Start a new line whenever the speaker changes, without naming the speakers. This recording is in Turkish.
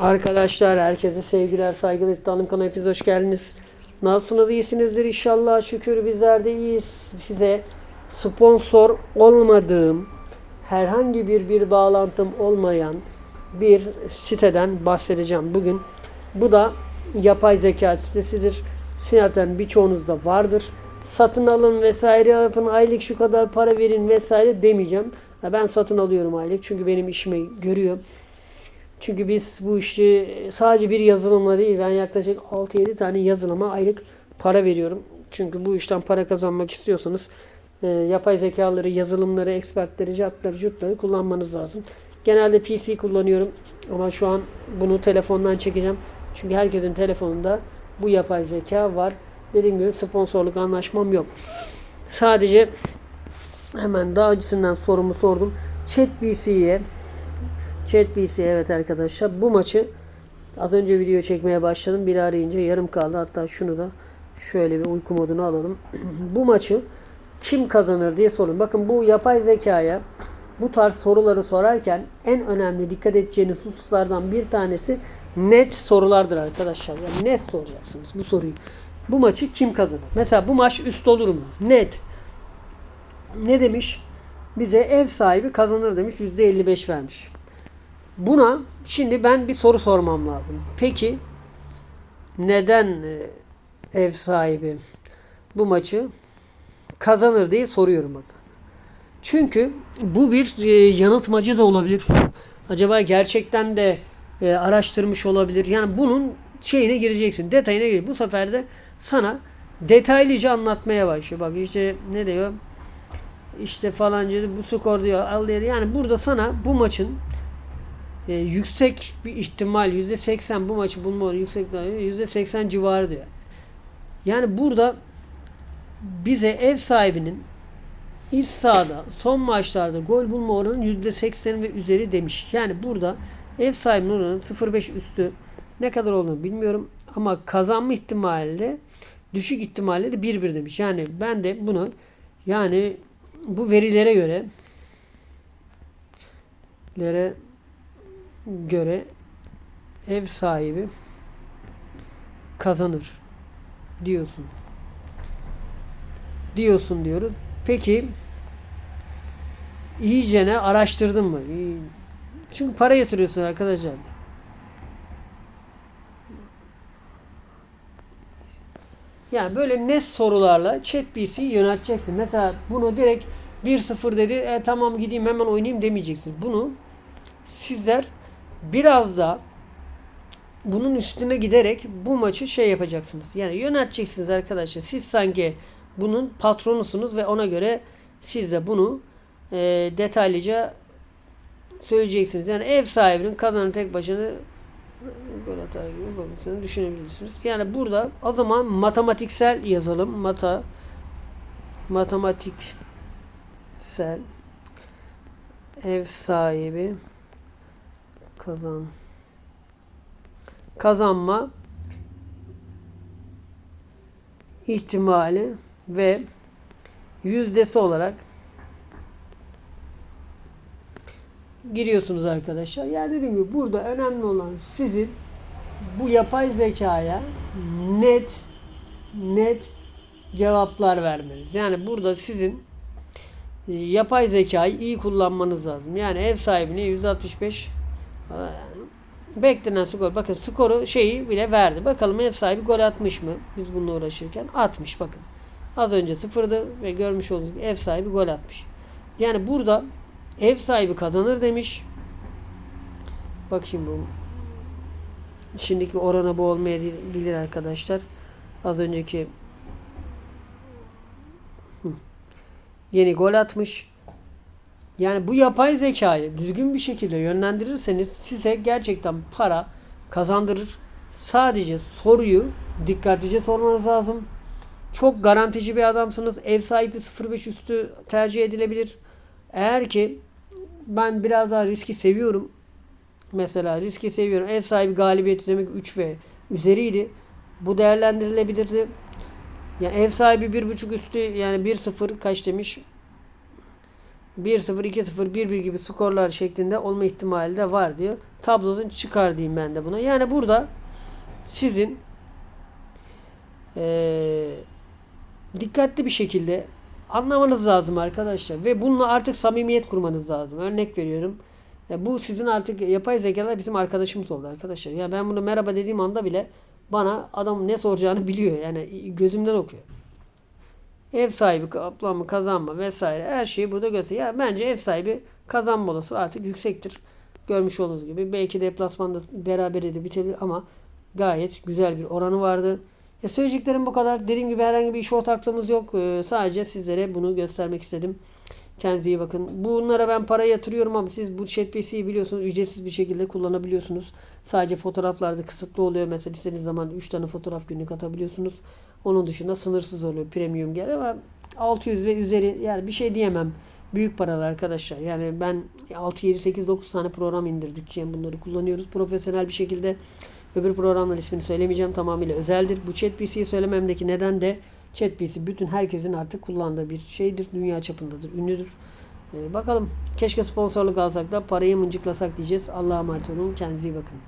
Arkadaşlar herkese sevgiler, saygılar. İddialım kanalına hepiniz hoş geldiniz. Nasılsınız? İyisinizdir inşallah. Şükür bizler de iyiyiz. Size sponsor olmadığım, herhangi bir bir bağlantım olmayan bir siteden bahsedeceğim bugün. Bu da yapay zeka sitesidir. Zaten birçoğunuzda vardır. Satın alın vesaire yapın, aylık şu kadar para verin vesaire demeyeceğim. Ben satın alıyorum aylık çünkü benim işimi görüyor. Çünkü biz bu işi sadece bir yazılımla değil ben yaklaşık 6-7 tane yazılıma aylık para veriyorum. Çünkü bu işten para kazanmak istiyorsanız e, yapay zekaları, yazılımları, expertleri, cartları, curtları kullanmanız lazım. Genelde PC kullanıyorum ama şu an bunu telefondan çekeceğim. Çünkü herkesin telefonunda bu yapay zeka var. Dediğim gibi sponsorluk anlaşmam yok. Sadece hemen daha öncesinden sorumu sordum. ChatBC'ye ChatBC evet arkadaşlar bu maçı az önce video çekmeye başladım. Bir arayınca yarım kaldı. Hatta şunu da şöyle bir uyku modunu alalım. bu maçı kim kazanır diye sorun. Bakın bu yapay zekaya bu tarz soruları sorarken en önemli dikkat edeceğiniz hususlardan bir tanesi net sorulardır arkadaşlar. Yani net soracaksınız bu soruyu. Bu maçı kim kazanır? Mesela bu maç üst olur mu? Net. Ne demiş? Bize ev sahibi kazanır demiş. %55 vermiş. Buna şimdi ben bir soru sormam lazım. Peki neden e, ev sahibi bu maçı kazanır diye soruyorum bakın. Çünkü bu bir e, yanıltmacı da olabilir. Acaba gerçekten de e, araştırmış olabilir. Yani bunun şeyine gireceksin. Detayına gir. Bu sefer de sana detaylıca anlatmaya başlıyor. Bak işte ne diyor? İşte falanca bu skor diyor. Yani burada sana bu maçın e, yüksek bir ihtimal %80 bu maçı bulma yüksek diyor. %80 civarı diyor. Yani burada bize ev sahibinin iç sahada son maçlarda gol bulma oranı %80 ve üzeri demiş. Yani burada ev sahibinin oranı 0.5 üstü ne kadar olduğunu bilmiyorum ama kazanma ihtimali de düşük ihtimalleri 1-1 demiş. Yani ben de bunu yani bu verilere göre lere göre ev sahibi kazanır diyorsun. Diyorsun diyorum. Peki iyicene araştırdın mı? Çünkü para yatırıyorsun arkadaşlar. Yani böyle net sorularla ChatGPT'yi yöneteceksin. Mesela bunu direkt 1-0 dedi. E, tamam gideyim hemen oynayayım demeyeceksin. Bunu sizler biraz da bunun üstüne giderek bu maçı şey yapacaksınız. Yani yöneteceksiniz arkadaşlar. Siz sanki bunun patronusunuz ve ona göre siz de bunu e, detaylıca söyleyeceksiniz. Yani ev sahibinin kazanı tek başına gol atar gibi pozisyonu düşünebilirsiniz. Yani burada o zaman matematiksel yazalım. Mata matematiksel ev sahibi kazan kazanma ihtimali ve yüzdesi olarak giriyorsunuz arkadaşlar. Yani dediğim gibi burada önemli olan sizin bu yapay zekaya net net cevaplar vermeniz. Yani burada sizin yapay zekayı iyi kullanmanız lazım. Yani ev sahibine %65 falan yani beklenen skor. Bakın skoru şeyi bile verdi. Bakalım ev sahibi gol atmış mı? Biz bununla uğraşırken. Atmış bakın. Az önce sıfırdı ve görmüş olduğunuz gibi ev sahibi gol atmış. Yani burada ev sahibi kazanır demiş. Bak şimdi bu şimdiki orana bu olmayabilir arkadaşlar. Az önceki yeni gol atmış. Yani bu yapay zekayı düzgün bir şekilde yönlendirirseniz size gerçekten para kazandırır. Sadece soruyu dikkatlice sormanız lazım. Çok garantici bir adamsınız. Ev sahibi 0.5 üstü tercih edilebilir. Eğer ki ben biraz daha riski seviyorum. Mesela riski seviyorum. Ev sahibi galibiyeti demek 3 ve üzeriydi. Bu değerlendirilebilirdi. Yani ev sahibi 1.5 üstü yani 1-0 kaç demiş? 1-0, 2-0, 1-1 gibi skorlar şeklinde olma ihtimali de var diyor. tablosunu çıkar diyeyim ben de buna. Yani burada sizin eee, dikkatli bir şekilde anlamanız lazım arkadaşlar ve bununla artık samimiyet kurmanız lazım. Örnek veriyorum. Ya bu sizin artık yapay zekalar bizim arkadaşımız oldu arkadaşlar. Ya ben bunu merhaba dediğim anda bile bana adam ne soracağını biliyor. Yani gözümden okuyor. Ev sahibi kaplan mı kazanma vesaire her şeyi burada gösteriyor. Ya bence ev sahibi kazanma olasılığı artık yüksektir. Görmüş olduğunuz gibi belki deplasmanda berabere de bitebilir ama gayet güzel bir oranı vardı. Ya söyleyeceklerim bu kadar. Dediğim gibi herhangi bir iş ortaklığımız yok. Ee, sadece sizlere bunu göstermek istedim. Kendinize iyi bakın. Bunlara ben para yatırıyorum ama siz bu ChatGPT'yi biliyorsunuz. Ücretsiz bir şekilde kullanabiliyorsunuz. Sadece fotoğraflarda kısıtlı oluyor. Mesela istediğiniz zaman 3 tane fotoğraf günlük atabiliyorsunuz. Onun dışında sınırsız oluyor. Premium gel ama 600 ve üzeri yani bir şey diyemem. Büyük paralar arkadaşlar. Yani ben 6, 7, 8, 9 tane program indirdik. Yani bunları kullanıyoruz profesyonel bir şekilde. Öbür programların ismini söylemeyeceğim. Tamamıyla özeldir. Bu ChatGPT'yi söylememdeki neden de ChatGPT bütün herkesin artık kullandığı bir şeydir. Dünya çapındadır. Ünlüdür. Ee, bakalım. Keşke sponsorluk alsak da parayı mıncıklasak diyeceğiz. Allah'a emanet olun. Kendinize iyi bakın.